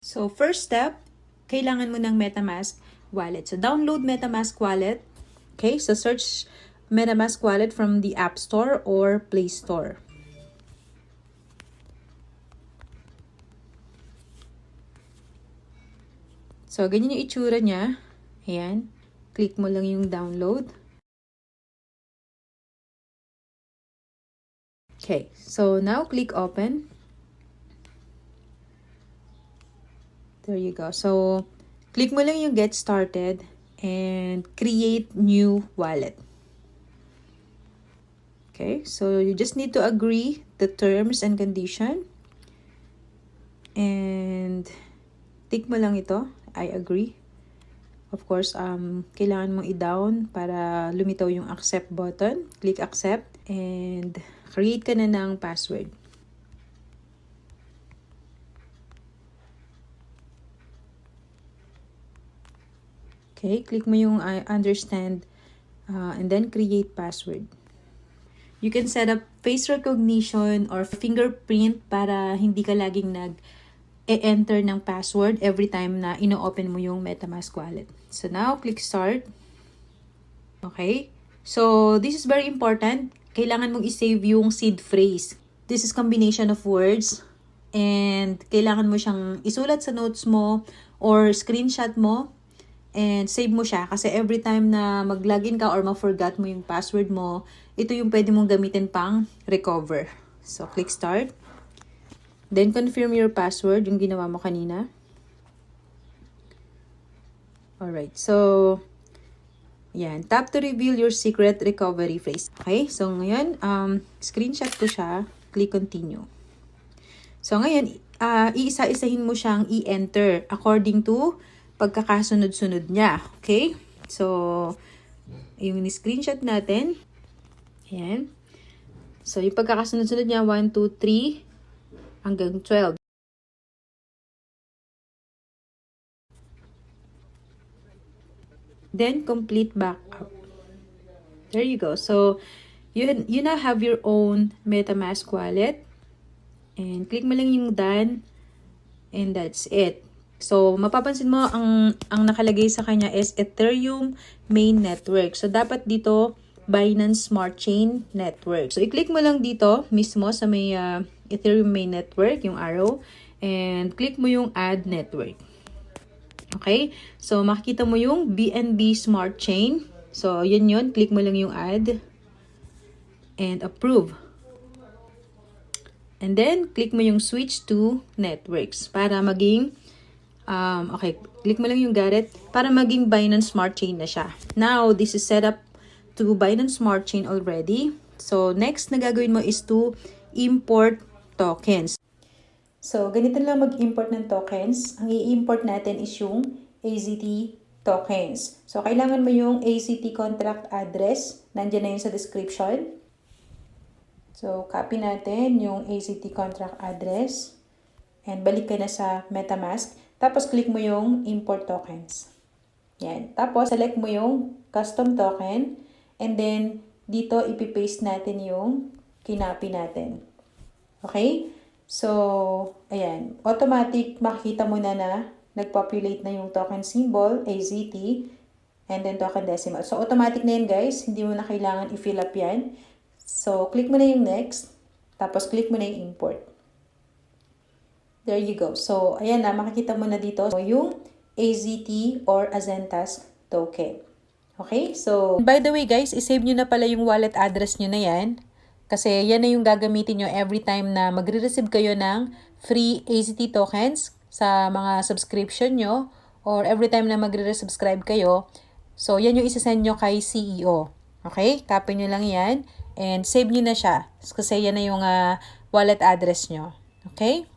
So, first step, kailangan mo ng MetaMask wallet. So, download MetaMask wallet. Okay, so search MetaMask wallet from the App Store or Play Store. So, ganyan yung itsura niya. Ayan. Click mo lang yung download. Okay, so now click open. There you go. So, click mo lang yung get started and create new wallet. Okay, so you just need to agree the terms and condition. And tick mo lang ito. I agree. Of course, um, kailangan mong i-down para lumitaw yung accept button. Click accept and create ka na ng password. Okay, click mo yung uh, understand uh, and then create password. You can set up face recognition or fingerprint para hindi ka laging nag e-enter ng password every time na ino-open mo yung MetaMask wallet. So now, click start. Okay? So, this is very important. Kailangan mong i-save yung seed phrase. This is combination of words and kailangan mo siyang isulat sa notes mo or screenshot mo and save mo siya kasi every time na mag-login ka or ma-forgot mo yung password mo, ito yung pwede mong gamitin pang recover. So, click start. Then, confirm your password, yung ginawa mo kanina. Alright, so, yan. Tap to reveal your secret recovery phrase. Okay, so ngayon, um, screenshot ko siya. Click continue. So, ngayon, uh, iisa-isahin mo siyang i-enter according to pagkakasunod-sunod niya. Okay? So, yung screenshot natin. Ayan. So, yung pagkakasunod-sunod niya, 1, 2, 3, hanggang 12. Then, complete backup. There you go. So, you, you now have your own MetaMask wallet. And click mo lang yung done. And that's it. So, mapapansin mo, ang, ang nakalagay sa kanya is Ethereum main network. So, dapat dito, Binance Smart Chain Network. So, i-click mo lang dito, mismo sa may uh, Ethereum main network, yung arrow. And, click mo yung add network. Okay? So, makikita mo yung BNB Smart Chain. So, yun yun. Click mo lang yung add. And approve. And then, click mo yung switch to networks para maging Um, okay, click mo lang yung got it para maging Binance Smart Chain na siya. Now, this is set up to Binance Smart Chain already. So, next na gagawin mo is to import tokens. So, ganito lang mag-import ng tokens. Ang i-import natin is yung AZT tokens. So, kailangan mo yung AZT contract address. Nandiyan na yun sa description. So, copy natin yung AZT contract address. And balik ka na sa MetaMask. Tapos, click mo yung import tokens. Yan. Tapos, select mo yung custom token. And then, dito ipipaste natin yung kinapi natin. Okay? So, ayan. Automatic, makikita mo na na nagpopulate na yung token symbol, AZT, and then token decimal. So, automatic na yun, guys. Hindi mo na kailangan i-fill up yan. So, click mo na yung next. Tapos, click mo na yung import. There you go. So, ayan na, makikita mo na dito yung AZT or Azentas token. Okay? So, by the way guys, isave nyo na pala yung wallet address nyo na yan. Kasi yan na yung gagamitin nyo every time na magre-receive kayo ng free AZT tokens sa mga subscription nyo or every time na magre-resubscribe kayo. So, yan yung isasend nyo kay CEO. Okay? Copy nyo lang yan and save nyo na siya kasi yan na yung uh, wallet address nyo. Okay?